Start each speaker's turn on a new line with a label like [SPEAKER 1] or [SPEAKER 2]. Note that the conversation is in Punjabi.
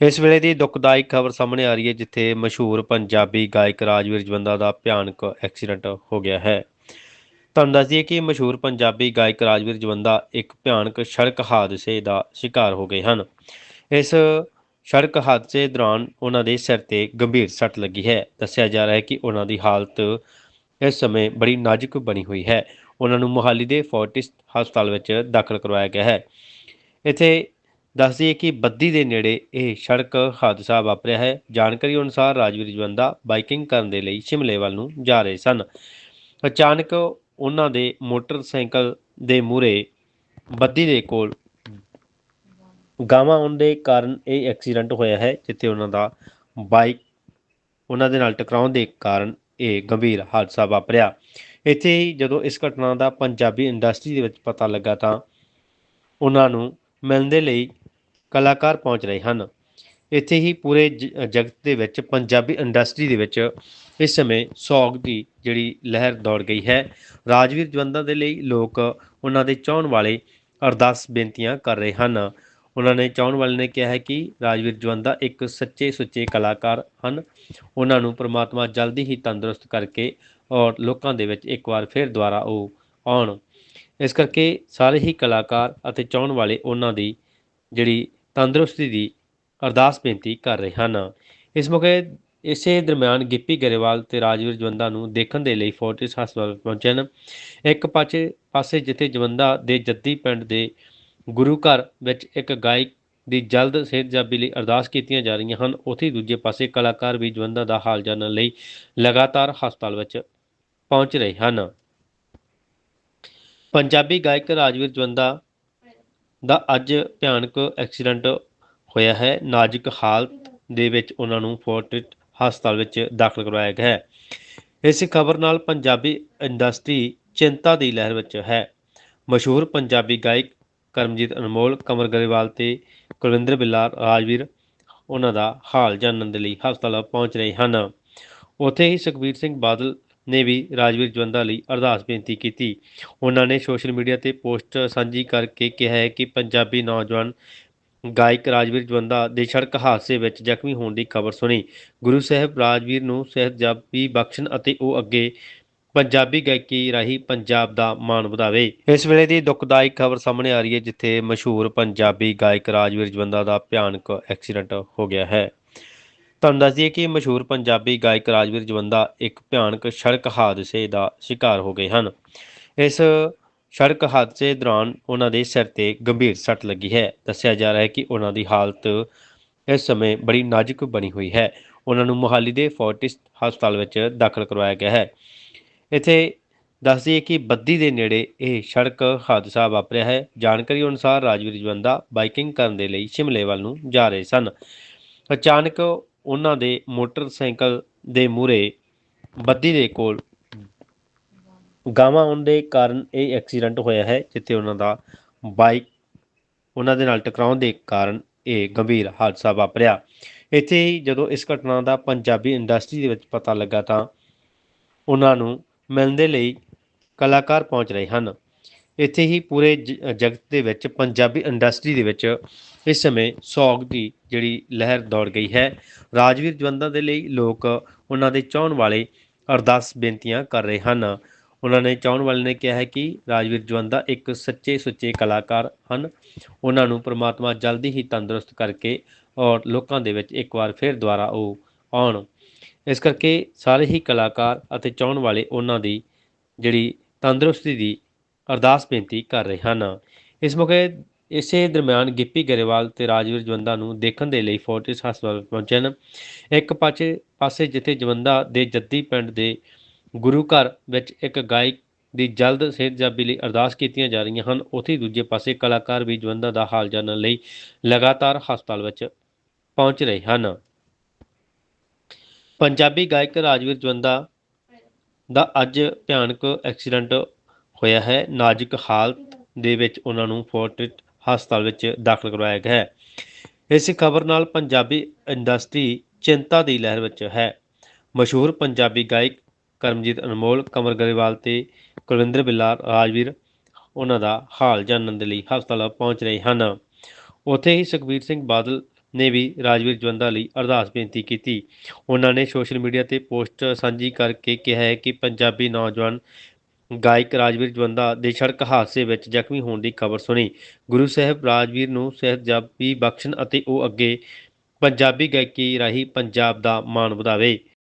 [SPEAKER 1] ਇਸ ਵੇਲੇ ਦੀ ਦੁਖਦਾਈ ਖਬਰ ਸਾਹਮਣੇ ਆ ਰਹੀ ਹੈ, ਜਿੱਥੇ ਮਸ਼ਹੂਰ ਪੰਜਾਬੀ ਗਾਇਕ ਰਾਜਵੀਰ ਜਵੰਦਾ ਦਾ ਭਿਆਨਕ ਐਕਸੀਡੈਂਟ ਹੋ ਗਿਆ ਹੈ। ਤੁਹਾਨੂੰ ਦੱਸ ਦਈਏ ਕਿ ਮਸ਼ਹੂਰ ਪੰਜਾਬੀ ਗਾਇਕ ਰਾਜਵੀਰ ਜਵੰਦਾ ਇੱਕ ਭਿਆਨਕ ਸੜਕ ਹਾਦਸੇ ਦਾ ਸ਼ਿਕਾਰ ਹੋ ਗਏ ਹਨ। ਇਸ ਸੜਕ ਹਾਦਸੇ ਦੌਰਾਨ ਉਹਨਾਂ ਦੇ ਸਿਰ ਤੇ ਗੰਭੀਰ ਸੱਟ ਲੱਗੀ ਹੈ। ਦੱਸਿਆ ਜਾ ਰਿਹਾ ਹੈ ਕਿ ਉਹਨਾਂ ਦੀ ਹਾਲਤ ਇਸ ਸਮੇਂ ਬੜੀ ਨਾਜ਼ੁਕ ਬਣੀ ਹੋਈ ਹੈ। ਉਹਨਾਂ ਨੂੰ ਮੁਹਾਲੀ ਦੇ ਫੋਰਟਿਸ ਹਸਪਤਾਲ ਵਿੱਚ ਦਾਖਲ ਕਰਵਾਇਆ ਗਿਆ ਹੈ। ਇੱਥੇ ਦੱਸ ਦਈਏ ਕਿ ਬੱਦੀ ਦੇ ਨੇੜੇ ਇਹ ਸੜਕ ਹਾਦਸਾ ਵਾਪਰਿਆ ਹੈ। ਜਾਣਕਾਰੀ ਅਨੁਸਾਰ ਰਾਜਵੀਰ ਜਵੰਦਾ ਬਾਈਕਿੰਗ ਕਰਨ ਦੇ ਲਈ ਸ਼ਿਮਲੇ ਵੱਲ ਨੂੰ ਜਾ ਰਹੇ ਸਨ। ਅਚਾਨਕ ਉਹਨਾਂ ਦੇ ਮੋਟਰਸਾਈਕਲ ਦੇ ਮੂਹਰੇ ਬੱਦੀ ਦੇ ਕੋਲ ਗਾਵਾਂ ਆਉਣ ਦੇ ਕਾਰਨ ਇਹ ਐਕਸੀਡੈਂਟ ਹੋਇਆ ਹੈ, ਜਿੱਥੇ ਉਹਨਾਂ ਦਾ ਬਾਈਕ ਉਹਨਾਂ ਦੇ ਨਾਲ ਟਕਰਾਉਣ ਦੇ ਕਾਰਨ ਇਹ ਗੰਭੀਰ ਹਾਦਸਾ ਵਾਪਰਿਆ। ਇੱਥੇ ਹੀ ਜਦੋਂ ਇਸ ਘਟਨਾ ਦਾ ਪੰਜਾਬੀ ਇੰਡਸਟਰੀ ਦੇ ਵਿੱਚ ਪਤਾ ਲੱਗਾ ਤਾਂ ਉਹਨਾਂ ਨੂੰ ਮਿਲਣ ਦੇ ਲਈ ਕਲਾਕਾਰ ਪਹੁੰਚ ਰਹੇ ਹਨ। ਇੱਥੇ ਹੀ ਪੂਰੇ ਜ- ਜਗਤ ਦੇ ਵਿੱਚ, ਪੰਜਾਬੀ ਇੰਡਸਟਰੀ ਦੇ ਵਿੱਚ ਇਸ ਸਮੇਂ ਸੌਗ ਦੀ ਜਿਹੜੀ ਲਹਿਰ ਦੌੜ ਗਈ ਹੈ। ਰਾਜਵੀਰ ਜਵੰਦਾ ਦੇ ਲਈ ਲੋਕ ਉਹਨਾਂ ਦੇ ਚਾਹਣ ਵਾਲੇ ਅਰਦਾਸ ਬੇਨਤੀਆਂ ਕਰ ਰਹੇ ਹਨ। ਉਹਨਾਂ ਨੇ ਚਾਹਣ ਵਾਲੇ ਨੇ ਕਿਹਾ ਹੈ ਕਿ ਰਾਜਵੀਰ ਜਵੰਦਾ ਇੱਕ ਸੱਚੇ ਸੁੱਚੇ ਕਲਾਕਾਰ ਹਨ। ਉਹਨਾਂ ਨੂੰ ਪ੍ਰਮਾਤਮਾ ਜਲਦੀ ਹੀ ਤੰਦਰੁਸਤ ਕਰਕੇ ਔਰ ਲੋਕਾਂ ਦੇ ਵਿੱਚ ਇੱਕ ਵਾਰ ਫਿਰ ਦੁਬਾਰਾ ਉਹ ਆਉਣ। ਇਸ ਕਰਕੇ ਸਾਰੇ ਹੀ ਕਲਾਕਾਰ ਅਤੇ ਚਾਹਣ ਵਾਲੇ ਉਹਨਾਂ ਦੀ ਜਿਹੜੀ ਤੰਦਰੁਸਤੀ ਦੀ ਅਰਦਾਸ ਬੇਨਤੀ ਕਰ ਰਹੇ ਹਨ। ਇਸ ਮੌਕੇ ਇਸੇ ਦਰਮਿਆਨ ਗਿੱਪੀ ਗਰੇਵਾਲ ਤੇ ਰਾਜਵੀਰ ਜਵੰਦਾ ਨੂੰ ਦੇਖਣ ਦੇ ਲਈ ਫੋਰਟਿਸ ਹਸਪਤਾਲ ਪਹੁੰਚੇ ਹਨ ਇੱਕ ਪਾਸੇ ਪਾਸੇ ਜਿੱਥੇ ਜਵੰਦਾ ਦੇ ਜੱਦੀ ਪਿੰਡ ਦੇ ਗੁਰੂ ਘਰ ਵਿੱਚ ਇੱਕ ਗਾਇਕ ਦੀ ਜਲਦ ਸਿਹਤਯਾਬੀ ਲਈ ਅਰਦਾਸ ਕੀਤੀਆਂ ਜਾ ਰਹੀਆਂ ਹਨ, ਉੱਥੇ ਦੂਜੇ ਪਾਸੇ ਕਲਾਕਾਰ ਵੀ ਜਵੰਦਾ ਦਾ ਹਾਲ ਜਾਣਨ ਲਈ ਲਗਾਤਾਰ ਹਸਪਤਾਲ ਵਿੱਚ ਪਹੁੰਚ ਰਹੇ ਹਨ। ਪੰਜਾਬੀ ਗਾਇਕ ਰਾਜਵੀਰ ਜਵੰਦਾ ਦਾ ਅੱਜ ਭਿਆਨਕ ਐਕਸੀਡੈਂਟ ਹੋਇਆ ਹੈ। ਨਾਜ਼ੁਕ ਹਾਲਤ ਦੇ ਵਿੱਚ ਉਹਨਾਂ ਨੂੰ ਫੋਰਟਿਸ ਹਸਪਤਾਲ ਵਿੱਚ ਦਾਖਲ ਕਰਵਾਇਆ ਗਿਆ ਹੈ। ਇਸ ਖਬਰ ਨਾਲ ਪੰਜਾਬੀ ਇੰਡਸਟਰੀ ਚਿੰਤਾ ਦੀ ਲਹਿਰ ਵਿੱਚ ਹੈ। ਮਸ਼ਹੂਰ ਪੰਜਾਬੀ ਗਾਇਕ ਕਰਮਜੀਤ ਅਨਮੋਲ ਕਮਰ ਗਰੇਵਾਲ ਤੇ ਕੁਲਵਿੰਦਰ ਬਿੱਲਾ ਰਾਜਵੀਰ ਉਹਨਾਂ ਦਾ ਹਾਲ ਜਾਣਨ ਦੇ ਲਈ ਹਸਪਤਾਲ ਪਹੁੰਚ ਰਹੇ ਹਨ। ਉੱਥੇ ਹੀ ਸੁਖਬੀਰ ਸਿੰਘ ਬਾਦਲ ਨੇ ਵੀ ਰਾਜਵੀਰ ਜਵੰਦਾ ਲਈ ਅਰਦਾਸ ਬੇਨਤੀ ਕੀਤੀ। ਉਹਨਾਂ ਨੇ ਸੋਸ਼ਲ ਮੀਡੀਆ ਤੇ ਪੋਸਟ ਸਾਂਝੀ ਕਰਕੇ ਕਿਹਾ ਹੈ ਕਿ ਪੰਜਾਬੀ ਨੌਜਵਾਨ ਗਾਇਕ ਰਾਜਵੀਰ ਜਵੰਦਾ ਦੇ ਸੜਕ ਹਾਦਸੇ ਵਿੱਚ ਜ਼ਖਮੀ ਹੋਣ ਦੀ ਖਬਰ ਸੁਣੀ। ਗੁਰੂ ਸਾਹਿਬ ਰਾਜਵੀਰ ਨੂੰ ਸਿਹਤਯਾਬੀ ਬਖਸ਼ਣ ਅਤੇ ਉਹ ਅੱਗੇ ਪੰਜਾਬੀ ਗਾਇਕੀ ਰਾਹੀਂ ਪੰਜਾਬ ਦਾ ਮਾਣ ਵਧਾਵੇ। ਇਸ ਵੇਲੇ ਦੀ ਦੁਖਦਾਈ ਖਬਰ ਸਾਹਮਣੇ ਆ ਰਹੀ ਹੈ, ਜਿੱਥੇ ਮਸ਼ਹੂਰ ਪੰਜਾਬੀ ਗਾਇਕ ਰਾਜਵੀਰ ਜਵੰਦਾ ਦਾ ਭਿਆਨਕ ਐਕਸੀਡੈਂਟ ਹੋ ਗਿਆ ਹੈ। ਤੁਹਾਨੂੰ ਦੱਸ ਦਈਏ ਕਿ ਮਸ਼ਹੂਰ ਪੰਜਾਬੀ ਗਾਇਕ ਰਾਜਵੀਰ ਜਵੰਦਾ ਇੱਕ ਭਿਆਨਕ ਸੜਕ ਹਾਦਸੇ ਦਾ ਸ਼ਿਕਾਰ ਹੋ ਗਏ ਹਨ। ਇਸ ਸੜਕ ਹਾਦਸੇ ਦੌਰਾਨ ਉਹਨਾਂ ਦੇ ਸਿਰ ਤੇ ਗੰਭੀਰ ਸੱਟ ਲੱਗੀ ਹੈ। ਦੱਸਿਆ ਜਾ ਰਿਹਾ ਹੈ ਕਿ ਉਹਨਾਂ ਦੀ ਹਾਲਤ ਇਸ ਸਮੇਂ ਬੜੀ ਨਾਜ਼ੁਕ ਬਣੀ ਹੋਈ ਹੈ। ਉਹਨਾਂ ਨੂੰ ਮੁਹਾਲੀ ਦੇ ਫੋਰਟਿਸ ਹਸਪਤਾਲ ਵਿੱਚ ਦਾਖਲ ਕਰਵਾਇਆ ਗਿਆ ਹੈ। ਇੱਥੇ ਦੱਸ ਦਈਏ ਕਿ ਬੱਦੀ ਦੇ ਨੇੜੇ ਇਹ ਸੜਕ ਹਾਦਸਾ ਵਾਪਰਿਆ ਹੈ। ਜਾਣਕਾਰੀ ਅਨੁਸਾਰ ਰਾਜਵੀਰ ਜਵੰਦਾ ਬਾਈਕਿੰਗ ਕਰਨ ਦੇ ਲਈ ਸ਼ਿਮਲੇ ਵੱਲ ਨੂੰ ਜਾ ਰਹੇ ਸਨ। ਅਚਾਨਕ ਉਹਨਾਂ ਦੇ ਮੋਟਰਸਾਈਕਲ ਦੇ ਮੂਹਰੇ ਬੱਦੀ ਦੇ ਕੋਲ ਗਾਵਾਂ ਆਉਣ ਦੇ ਕਾਰਨ ਇਹ ਐਕਸੀਡੈਂਟ ਹੋਇਆ ਹੈ, ਜਿੱਥੇ ਉਹਨਾਂ ਦਾ ਬਾਈਕ ਉਹਨਾਂ ਦੇ ਨਾਲ ਟਕਰਾਉਣ ਦੇ ਕਾਰਨ ਇਹ ਗੰਭੀਰ ਹਾਦਸਾ ਵਾਪਰਿਆ। ਇੱਥੇ ਹੀ ਜਦੋਂ ਇਸ ਘਟਨਾ ਦਾ ਪੰਜਾਬੀ ਇੰਡਸਟਰੀ ਦੇ ਵਿੱਚ ਪਤਾ ਲੱਗਾ ਤਾਂ ਉਹਨਾਂ ਨੂੰ ਮਿਲਣ ਦੇ ਲਈ ਕਲਾਕਾਰ ਪਹੁੰਚ ਰਹੇ ਹਨ। ਇੱਥੇ ਹੀ ਪੂਰੇ ਜ- ਜਗਤ ਦੇ ਵਿੱਚ, ਪੰਜਾਬੀ ਇੰਡਸਟਰੀ ਦੇ ਵਿੱਚ ਇਸ ਸਮੇਂ ਸੌਗ ਦੀ ਜਿਹੜੀ ਲਹਿਰ ਦੌੜ ਗਈ ਹੈ। ਰਾਜਵੀਰ ਜਵੰਦਾ ਦੇ ਲਈ ਲੋਕ ਉਹਨਾਂ ਦੇ ਚਾਹਣ ਵਾਲੇ ਅਰਦਾਸ ਬੇਨਤੀਆਂ ਕਰ ਰਹੇ ਹਨ। ਉਹਨਾਂ ਨੇ ਚਾਹਣ ਵਾਲੇ ਨੇ ਕਿਹਾ ਹੈ ਕਿ ਰਾਜਵੀਰ ਜਵੰਦਾ ਇੱਕ ਸੱਚੇ ਸੁੱਚੇ ਕਲਾਕਾਰ ਹਨ। ਉਹਨਾਂ ਨੂੰ ਪ੍ਰਮਾਤਮਾ ਜਲਦੀ ਹੀ ਤੰਦਰੁਸਤ ਕਰਕੇ ਔਰ ਲੋਕਾਂ ਦੇ ਵਿੱਚ ਇੱਕ ਵਾਰ ਫਿਰ ਦੁਬਾਰਾ ਉਹ ਆਉਣ। ਇਸ ਕਰਕੇ ਸਾਰੇ ਹੀ ਕਲਾਕਾਰ ਅਤੇ ਚਾਹਣ ਵਾਲੇ ਉਹਨਾਂ ਦੀ ਜਿਹੜੀ ਤੰਦਰੁਸਤੀ ਦੀ ਅਰਦਾਸ ਬੇਨਤੀ ਕਰ ਰਹੇ ਹਨ। ਇਸ ਮੌਕੇ ਇਸੇ ਦਰਮਿਆਨ ਗਿੱਪੀ ਗਰੇਵਾਲ ਤੇ ਰਾਜਵੀਰ ਜਵੰਦਾ ਨੂੰ ਦੇਖਣ ਦੇ ਲਈ ਫੋਰਟਿਸ ਹਸਪਤਾਲ ਪਹੁੰਚੇ ਹਨ। ਇੱਕ ਪਾਸੇ ਪਾਸੇ ਜਿੱਥੇ ਜਵੰਦਾ ਦੇ ਜੱਦੀ ਪਿੰਡ ਦੇ ਗੁਰੂ ਘਰ ਵਿੱਚ ਇੱਕ ਗਾਇਕ ਦੀ ਜਲਦ ਸਿਹਤਯਾਬੀ ਲਈ ਅਰਦਾਸ ਕੀਤੀਆਂ ਜਾ ਰਹੀਆਂ ਹਨ, ਉੱਥੇ ਦੂਜੇ ਪਾਸੇ ਕਲਾਕਾਰ ਵੀ ਜਵੰਦਾ ਦਾ ਹਾਲ ਜਾਣਨ ਲਈ ਲਗਾਤਾਰ ਹਸਪਤਾਲ ਵਿੱਚ ਪਹੁੰਚ ਰਹੇ ਹਨ। ਪੰਜਾਬੀ ਗਾਇਕ ਰਾਜਵੀਰ ਜਵੰਦਾ ਦਾ ਅੱਜ ਭਿਆਨਕ ਐਕਸੀਡੈਂਟ ਹੋਇਆ ਹੈ। ਨਾਜ਼ੁਕ ਹਾਲਤ ਦੇ ਵਿੱਚ ਉਹਨਾਂ ਨੂੰ ਫੋਰਟਿਸ ਹਸਪਤਾਲ ਵਿੱਚ ਦਾਖਲ ਕਰਵਾਇਆ ਗਿਆ ਹੈ। ਇਸ ਖਬਰ ਨਾਲ ਪੰਜਾਬੀ ਇੰਡਸਟਰੀ ਚਿੰਤਾ ਦੀ ਲਹਿਰ ਵਿੱਚ ਹੈ। ਮਸ਼ਹੂਰ ਪੰਜਾਬੀ ਗਾਇਕ ਕਰਮਜੀਤ ਅਨਮੋਲ, ਕਮਰ ਗਰੇਵਾਲ ਤੇ ਕੁਲਵਿੰਦਰ ਬਿੱਲਾਰ ਰਾਜਵੀਰ ਉਹਨਾਂ ਦਾ ਹਾਲ ਜਾਣਨ ਦੇ ਲਈ ਹਸਪਤਾਲ ਪਹੁੰਚ ਰਹੇ ਹਨ। ਉੱਥੇ ਹੀ ਸੁਖਬੀਰ ਸਿੰਘ ਬਾਦਲ ਨੇ ਵੀ ਰਾਜਵੀਰ ਜਵੰਦਾ ਲਈ ਅਰਦਾਸ ਬੇਨਤੀ ਕੀਤੀ। ਉਹਨਾਂ ਨੇ ਸੋਸ਼ਲ ਮੀਡੀਆ ਤੇ ਪੋਸਟ ਸਾਂਝੀ ਕਰਕੇ ਕਿਹਾ ਹੈ ਕਿ ਪੰਜਾਬੀ ਨੌਜਵਾਨ ਗਾਇਕ ਰਾਜਵੀਰ ਜਵੰਦਾ ਦੇ ਸੜਕ ਹਾਦਸੇ ਵਿੱਚ ਜ਼ਖਮੀ ਹੋਣ ਦੀ ਖਬਰ ਸੁਣੀ। ਗੁਰੂ ਸਾਹਿਬ ਰਾਜਵੀਰ ਨੂੰ ਸਿਹਤਯਾਬੀ ਬਖਸ਼ਣ ਅਤੇ ਉਹ ਅੱਗੇ ਪੰਜਾਬੀ ਗਾਇਕੀ ਰਾਹੀਂ ਪੰਜਾਬ ਦਾ ਮਾਣ ਵਧਾਵੇ।